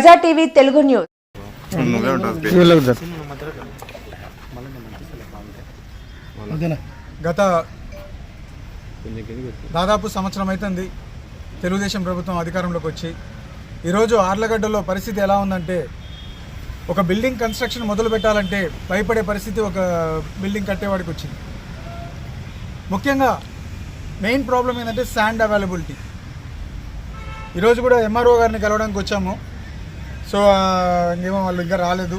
ప్రజా TV Telugu news. గత దాదాపు సంవత్సరం అవుతుంది తెలుగుదేశం ప్రభుత్వం అధికారంలోకి వచ్చి. ఈరోజు ఆర్లగడ్డలో పరిస్థితి ఎలా ఉందంటే ఒక బిల్డింగ్ కన్స్ట్రక్షన్ మొదలు పెట్టాలంటే భయపడే పరిస్థితి ఒక బిల్డింగ్ కట్టేవాడికి వచ్చింది. ముఖ్యంగా మెయిన్ ప్రాబ్లం ఏంటంటే శాండ్ అవైలబిలిటీ ఈరోజు కూడా ఎంఆర్ఓ గారిని కలవడానికి వచ్చాము. సో ఆ, ఇంకేమో వాళ్ళు ఇంకా రాలేదు.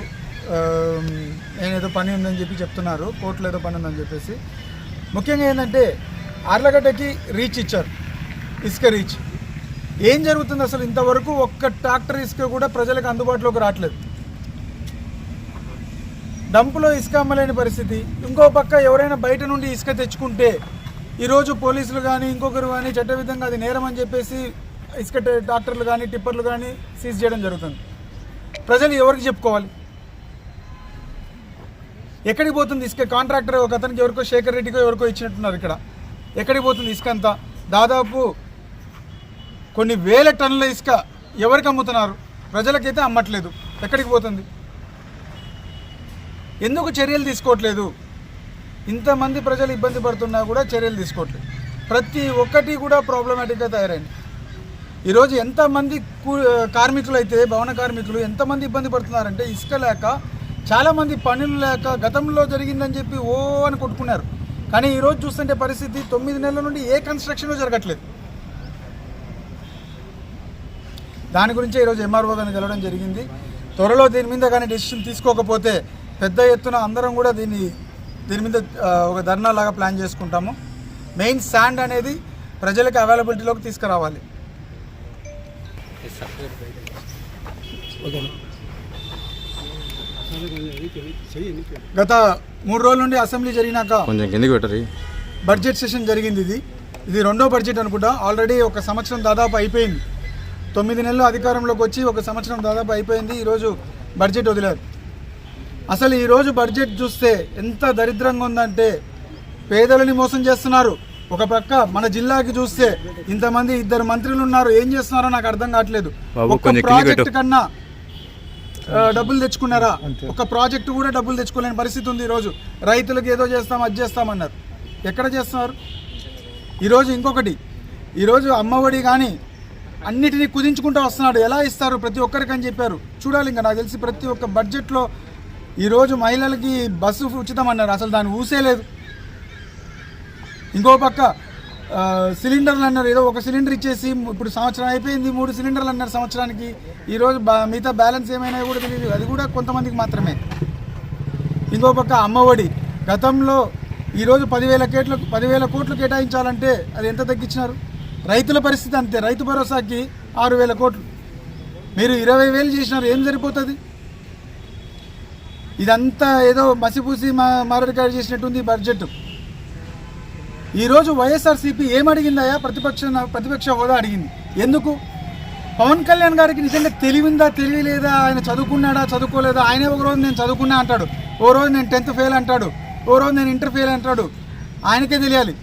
నేనేదో పని ఉందని చెప్పి చెప్తున్నారు. కోర్టులో ఏదో పని ఉందని చెప్పేసి. ముఖ్యంగా ఏంటంటే అర్లగడ్డకి రీచ్ ఇచ్చారు. ఇసుక రీచ్ ఏం జరుగుతుంది అసలు ఇంతవరకు ఒక్క ట్రాక్టర్ ఇసుక కూడా ప్రజలకు అందుబాటులోకి రావట్లేదు. డంపులో ఇసుక అమ్మలేని పరిస్థితి. ఇంకో పక్క ఎవరైనా బయట నుండి ఇసుక తెచ్చుకుంటే ఈరోజు పోలీసులు కానీ ఇంకొకరు కానీ చట్టవిధంగా అది నేరం అని చెప్పేసి ఇసుక ట్రాక్టర్లు కానీ టిప్పర్లు కానీ సీజ్ చేయడం జరుగుతుంది. ప్రజలు ఎవరికి చెప్పుకోవాలి? ఎక్కడికి పోతుంది ఇసుక? కాంట్రాక్టర్ ఒక అతనికి ఎవరికో శేఖర్ రెడ్డికో ఎవరికో ఇచ్చినట్టున్నారు ఇక్కడ. ఎక్కడికి పోతుంది ఇసుక అంతా? దాదాపు కొన్ని వేల టన్నుల ఇసుక ఎవరికి అమ్ముతున్నారు? ప్రజలకైతే అమ్మట్లేదు. ఎక్కడికి పోతుంది? ఎందుకు చర్యలు తీసుకోవట్లేదు? ఇంతమంది ప్రజలు ఇబ్బంది పడుతున్నా కూడా చర్యలు తీసుకోవట్లేదు. ప్రతి ఒక్కటి కూడా ప్రాబ్లమాటిక్గా తయారైంది. ఈరోజు ఎంతమంది కూ కార్మికులు అయితే భవన కార్మికులు ఎంతమంది ఇబ్బంది పడుతున్నారంటే ఇసుక లేక చాలామంది పనులు లేక గతంలో జరిగిందని చెప్పి ఓ అని కొట్టుకున్నారు. కానీ ఈరోజు చూస్తుంటే పరిస్థితి తొమ్మిది నెలల నుండి ఏ కన్స్ట్రక్షన్ జరగట్లేదు. దాని గురించి ఈరోజు ఎంఆర్ఓ గారిని కలవడం జరిగింది. త్వరలో దీని మీద కానీ డెసిషన్ తీసుకోకపోతే పెద్ద ఎత్తున అందరం కూడా దీన్ని దీని మీద ఒక ధర్నా లాగా ప్లాన్ చేసుకుంటాము. మెయిన్ శాండ్ అనేది ప్రజలకు అవైలబిలిటీలోకి తీసుకురావాలి. గత మూడు రోజుల నుండి అసెంబ్లీ జరిగినాక కొంచెం కిందికి పెట్టరు. బడ్జెట్ సెషన్ జరిగింది ఇది. ఇది రెండో బడ్జెట్ అనుకుంటా. ఆల్రెడీ ఒక సంవత్సరం దాదాపు అయిపోయింది. తొమ్మిది నెలలు అధికారంలోకి వచ్చి ఒక సంవత్సరం దాదాపు అయిపోయింది. ఈరోజు బడ్జెట్ వదిలారు అసలు ఈరోజు బడ్జెట్ చూస్తే ఎంత దరిద్రంగా ఉందంటే పేదలని మోసం చేస్తున్నారు. ఒక పక్క మన జిల్లాకి చూస్తే ఇంతమంది ఇద్దరు మంత్రులు ఉన్నారు. ఏం చేస్తున్నారో నాకు అర్థం కావట్లేదు. కిందికి ప్రాజెక్ట్. కన్నా డబ్బులు తెచ్చుకున్నారా? ఒక ప్రాజెక్టు కూడా డబ్బులు తెచ్చుకోలేని పరిస్థితి ఉంది ఈరోజు. రైతులకు ఏదో చేస్తాం అది చేస్తామన్నారు ఎక్కడ చేస్తున్నారు? ఈరోజు ఇంకొకటి. ఈరోజు అమ్మఒడి కానీ అన్నిటినీ కుదించుకుంటూ వస్తున్నాడు. ఎలా ఇస్తారు? ప్రతి ఒక్కరికి అని చెప్పారు. చూడాలి ఇంకా. నాకు తెలిసి ప్రతి ఒక్క బడ్జెట్లో ఈరోజు మహిళలకి బస్సు ఉచితం అన్నారు. అసలు దాన్ని ఊసే లేదు ఇంకో పక్క సిలిండర్లు అన్నారు. ఏదో ఒక సిలిండర్ ఇచ్చేసి ఇప్పుడు సంవత్సరం అయిపోయింది మూడు సిలిండర్లు అన్నారు సంవత్సరానికి. ఈరోజు బా మిగతా బ్యాలెన్స్ ఏమైనా కూడా తెలియదు. అది కూడా కొంతమందికి మాత్రమే. ఇంకో పక్క అమ్మఒడి గతంలో ఈరోజు పదివేల కేట్లు పదివేల కోట్లు కేటాయించాలంటే అది ఎంత తగ్గించినారు? రైతుల పరిస్థితి అంతే. రైతు భరోసాకి ఆరు వేల కోట్లు. మీరు ఇరవై వేలు చేసినారు. ఏం సరిపోతుంది? ఇదంతా ఏదో మసిపూసి మా మారడికాయ చేసినట్టుంది బడ్జెట్. ఈరోజు వైఎస్ఆర్సీపీ ఏం ప్రతిపక్ష ప్రతిపక్ష హోదా అడిగింది. ఎందుకు? పవన్ కళ్యాణ్ గారికి నిజంగా తెలివిందా తెలివి లేదా ఆయన చదువుకున్నాడా చదువుకోలేదా? ఆయనే ఒక రోజు నేను చదువుకున్నా అంటాడు. ఓ రోజు నేను టెన్త్ ఫెయిల్ అంటాడు. ఓ రోజు నేను ఇంటర్ ఫెయిల్ అంటాడు. ఆయనకే తెలియాలి.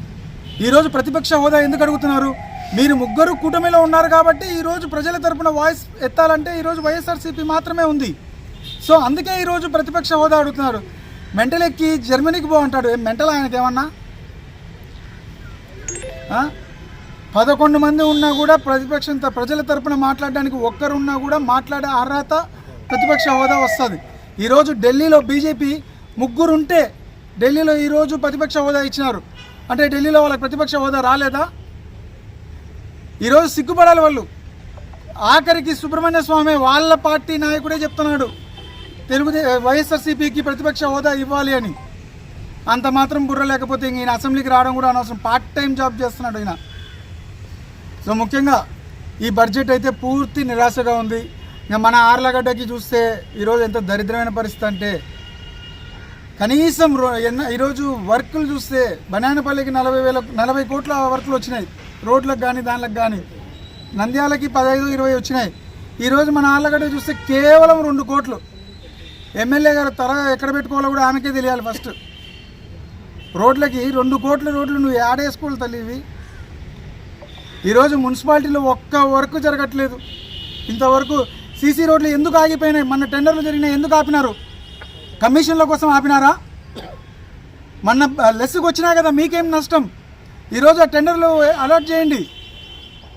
ఈరోజు ప్రతిపక్ష హోదా ఎందుకు అడుగుతున్నారు? మీరు ముగ్గురు కూటమిలో ఉన్నారు కాబట్టి ఈరోజు ప్రజల తరపున వాయిస్ ఎత్తాలంటే ఈరోజు వైఎస్ఆర్సీపీ మాత్రమే ఉంది. సో అందుకే ఈరోజు ప్రతిపక్ష హోదా అడుగుతున్నారు. మెంటల్ ఎక్కి జర్మనీకి పో అంటాడు. మెంటల్ ఆయనకి ఏమన్నా పదకొండు మంది ఉన్నా కూడా ప్రతిపక్షం ప్రజల తరపున మాట్లాడడానికి ఒక్కరున్నా కూడా మాట్లాడే అర్హత ప్రతిపక్ష హోదా వస్తుంది. ఈరోజు ఢిల్లీలో బీజేపీ ముగ్గురు ఉంటే ఢిల్లీలో ఈరోజు ప్రతిపక్ష హోదా ఇచ్చినారు. అంటే ఢిల్లీలో వాళ్ళకి ప్రతిపక్ష హోదా రాలేదా? ఈరోజు సిగ్గుపడాలి వాళ్ళు. ఆఖరికి సుబ్రహ్మణ్య స్వామి వాళ్ళ పార్టీ నాయకుడే చెప్తున్నాడు. తెలుగుదే వైఎస్ఆర్సీపీకి ప్రతిపక్ష హోదా ఇవ్వాలి అని. అంత మాత్రం బుర్ర లేకపోతే ఈయన అసెంబ్లీకి రావడం కూడా అనవసరం. పార్ట్ టైం జాబ్ చేస్తున్నాడు ఈయన. సో ముఖ్యంగా ఈ బడ్జెట్ అయితే పూర్తి నిరాశగా ఉంది. ఇంకా మన ఆర్లగడ్డకి చూస్తే ఈరోజు ఎంత దరిద్రమైన పరిస్థితి అంటే కనీసం రో- ఈరోజు వర్కులు చూస్తే బనానపల్లికి నలభై వేల నలభై కోట్ల వర్కులు వచ్చినాయి. రోడ్లకు కానీ దానిలకు కానీ నంద్యాలకి పదహైదు ఇరవై వచ్చినాయి. ఈరోజు మన ఆళ్ళగడ్డ చూస్తే కేవలం రెండు కోట్లు. ఎమ్మెల్యే గారు తర ఎక్కడ పెట్టుకోవాలో కూడా ఆమెకే తెలియాలి ఫస్ట్. రోడ్లకి రెండు కోట్ల రోడ్లు నువ్వు ఆడేసుకోవాలి తల్లి ఇవి. ఈరోజు మున్సిపాలిటీలో ఒక్క వర్క్ జరగట్లేదు. ఇంతవరకు సీసీ రోడ్లు ఎందుకు ఆగిపోయినాయి? మన టెండర్లు జరిగినాయి ఎందుకు ఆపినారు? కమిషన్ల కోసం ఆపినారా? మొన్న లెస్సుకు వచ్చినా కదా మీకేం నష్టం? ఈరోజు ఆ టెండర్లు అలాట్ చేయండి.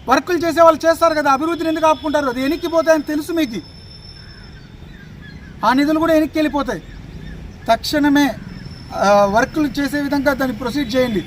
వర్కులు చేసే వాళ్ళు చేస్తారు కదా అభివృద్ధిని ఎందుకు ఆపుకుంటారు? అది వెనక్కిపోతాయని తెలుసు మీకు. ఆ నిధులు కూడా వెనక్కి వెళ్ళిపోతాయి. తక్షణమే వర్కులు చేసే విధంగా దాన్ని ప్రొసీడ్ చేయండి.